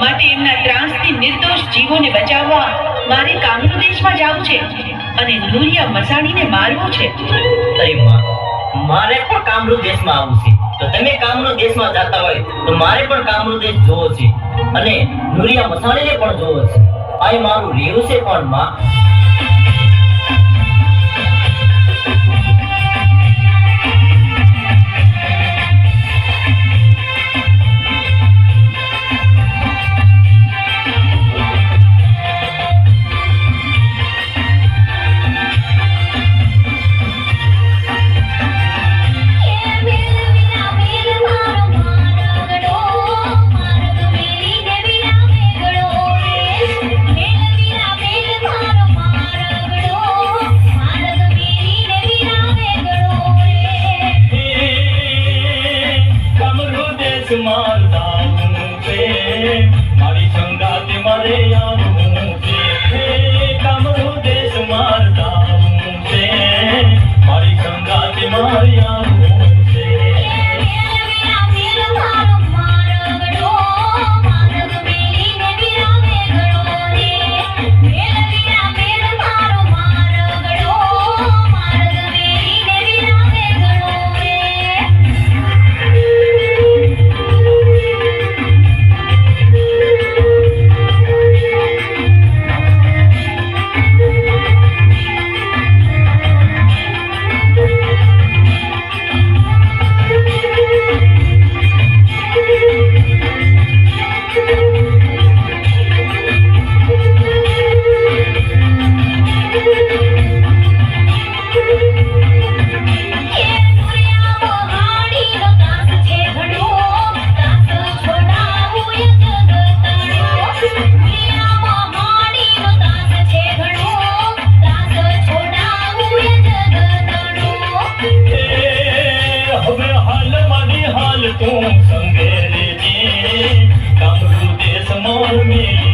માટે એમના ત્રાસથી નિર્દોષ જીવોને બચાવવા મારે કામરૂ દેશમાં જવું છે અને નુરિયા મસાણીને મારવું છે. અરે માં મારે પણ કામરૂ દેશમાં આવવું છે. તો તમે કામરૂ દેશમાં જતા હોય તો મારે પણ કામરૂ દેશ જોવો છે. અને નુરિયા મસાણીને પણ જોવો છે. આ મારું રેવું છે પણ માં. મારી સંગાતે મારે આવું તું સંગે લેજે. કામરૂ દેશ મોર મેલી.